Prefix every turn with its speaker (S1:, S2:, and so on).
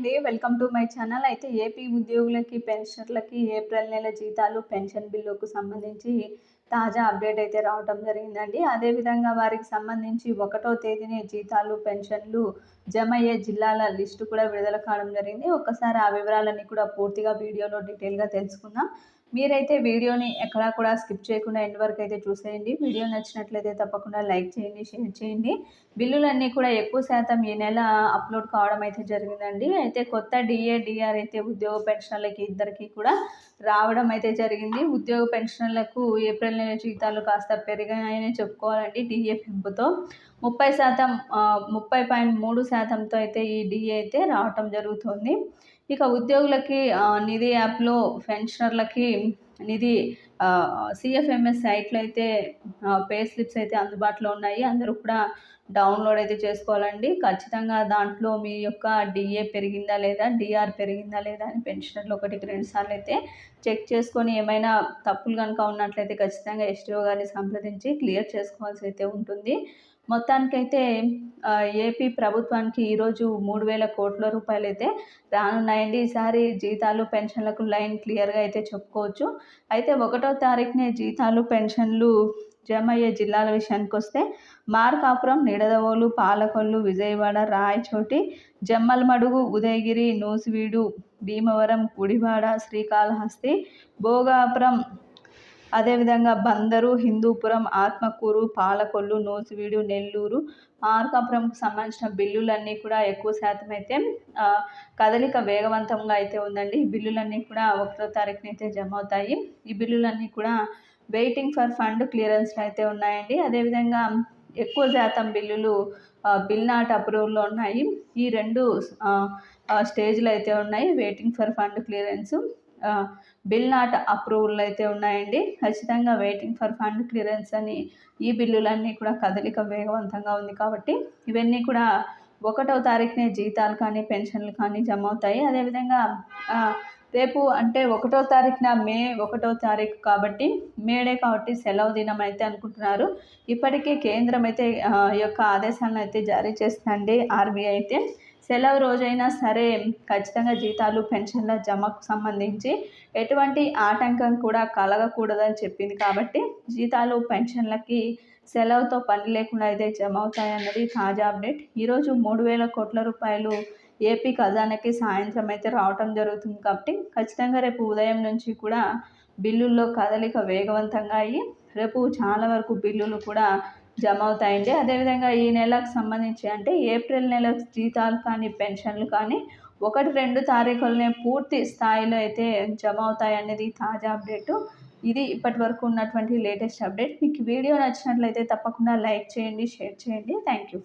S1: అండి welcome to my channel. అయితే AP ఉద్యోగులకి పెన్షనర్లకి ఏప్రిల్ నెల జీతాలు పెన్షన్ బిల్లుకు సంబంధించి తాజా అప్డేట్ అయితే రావడం జరిగిందండి. అదేవిధంగా వారికి సంబంధించి ఒకటో తేదీనే జీతాలు పెన్షన్లు జమ అయ్యే జిల్లాల లిస్టు కూడా విడుదల కావడం జరిగింది. ఒక్కసారి ఆ వివరాలన్నీ కూడా పూర్తిగా వీడియోలో డీటెయిల్గా తెలుసుకుందాం. మీరైతే వీడియోని ఎక్కడా కూడా స్కిప్ చేయకుండా ఎండ్ వరకు అయితే చూసేయండి. వీడియో నచ్చినట్లయితే తప్పకుండా లైక్ చేయండి షేర్ చేయండి. బిల్లులన్నీ కూడా ఎక్కువ శాతం ఈ నెల అప్లోడ్ కావడం అయితే జరిగిందండి. అయితే కొత్త డిఏ డిఆర్ అయితే ఉద్యోగ పెన్షన్లకి ఇద్దరికి కూడా రావడం అయితే జరిగింది. ఉద్యోగ పెన్షన్లకు ఏప్రిల్ నెల జీతాలు కాస్త పెరిగాయని చెప్పుకోవాలండి డిఏ పెంపుతో. ముప్పై శాతం ముప్పై పాయింట్ మూడు శాతంతో అయితే ఈ డిఏ అయితే రావటం జరుగుతుంది. ఇక ఉద్యోగులకి నిధి యాప్లో పెన్షనర్లకి నిధి సిఎఫ్ఎంఎస్ సైట్లో అయితే పే స్లిప్స్ అయితే అందుబాటులో ఉన్నాయి. అందరూ కూడా డౌన్లోడ్ అయితే చేసుకోవాలండి. ఖచ్చితంగా దాంట్లో మీ యొక్క డిఏ పెరిగిందా లేదా డిఆర్ పెరిగిందా లేదా అని పెన్షనర్లు ఒకటికి రెండు సార్లు అయితే చెక్ చేసుకొని ఏమైనా తప్పులు కనుక ఉన్నట్లయితే ఖచ్చితంగా ఎస్టీఓ గారిని సంప్రదించి క్లియర్ చేసుకోవాల్సి అయితే ఉంటుంది. మొత్తానికైతే ఏపీ ప్రభుత్వానికి ఈరోజు మూడు వేల కోట్ల రూపాయలు అయితే రానున్నాయండి. ఈసారి జీతాలు పెన్షన్లకు లైన్ క్లియర్గా అయితే చెప్పుకోవచ్చు. అయితే ఒకటో తారీఖునే జీతాలు పెన్షన్లు జమ అయ్యే జిల్లాల విషయానికి వస్తే మార్కాపురం నిడదవోలు పాలకొల్లు విజయవాడ రాయచోటి జమ్మలమడుగు ఉదయగిరి నూసివీడు భీమవరం గుడివాడ శ్రీకాళహస్తి భోగాపురం అదేవిధంగా బందరు హిందూపురం ఆత్మకూరు పాలకొల్లు నూసివీడు నెల్లూరు మార్కాపురంకు సంబంధించిన బిల్లులన్నీ కూడా ఎక్కువ శాతం అయితే కదలిక వేగవంతంగా అయితే ఉందండి. ఈ బిల్లులన్నీ కూడా ఒకటో తారీఖున అయితే జమ అవుతాయి ఈ బిల్లులన్నీ కూడా వెయిటింగ్ ఫర్ ఫండ్ క్లియరెన్స్లు అయితే ఉన్నాయండి. అదేవిధంగా ఎక్కువ శాతం బిల్లులు బిల్ నాట్ అప్రూవల్లో ఉన్నాయి. ఈ రెండు స్టేజ్లు అయితే ఉన్నాయి. Waiting for fund clearance bill not approval అయితే ఉన్నాయండి. ఖచ్చితంగా వెయిటింగ్ ఫర్ ఫండ్ క్లియరెన్స్ అని ఈ బిల్లులన్నీ కూడా కదలిక వేగవంతంగా ఉంది కాబట్టి ఇవన్నీ కూడా ఒకటో తారీఖునే జీతాలు కానీ పెన్షన్లు కానీ జమ అవుతాయి. అదేవిధంగా రేపు అంటే ఒకటో తారీఖున మే ఒకటో తారీఖు కాబట్టి మేడే కాబట్టి సెలవు దినం అయితే అనుకుంటున్నారు. ఇప్పటికే కేంద్రం అయితే యొక్క ఆదేశాలను అయితే జారీ చేస్తుందండి ఆర్బీఐ అయితే. సెలవు రోజైనా సరే ఖచ్చితంగా జీతాలు పెన్షన్ల జమకు సంబంధించి ఎటువంటి ఆటంకం కూడా కలగకూడదని చెప్పింది కాబట్టి జీతాలు పెన్షన్లకి సెలవుతో పని లేకుండా అయితే జమ అవుతాయన్నది తాజా అప్డేట్. ఈరోజు మూడు వేల కోట్ల రూపాయలు ఏపీ ఖజానాకి సాయంత్రం అయితే రావటం జరుగుతుంది కాబట్టి ఖచ్చితంగా రేపు ఉదయం నుంచి కూడా బిల్లుల్లో కదలిక వేగవంతంగా అయ్యి రేపు చాలా వరకు బిల్లులు కూడా జమ అవుతాయండి అదేవిధంగా ఈ నెలకు సంబంధించి అంటే ఏప్రిల్ నెల జీతాలు కానీ పెన్షన్లు కానీ ఒకటి రెండు తారీఖులనే పూర్తి స్థాయిలో అయితే జమ అవుతాయి అనేది తాజా అప్డేటు. ఇది ఇప్పటి వరకు ఉన్నటువంటి లేటెస్ట్ అప్డేట్. మీకు వీడియో నచ్చినట్లయితే తప్పకుండా లైక్ చేయండి షేర్ చేయండి. Thank you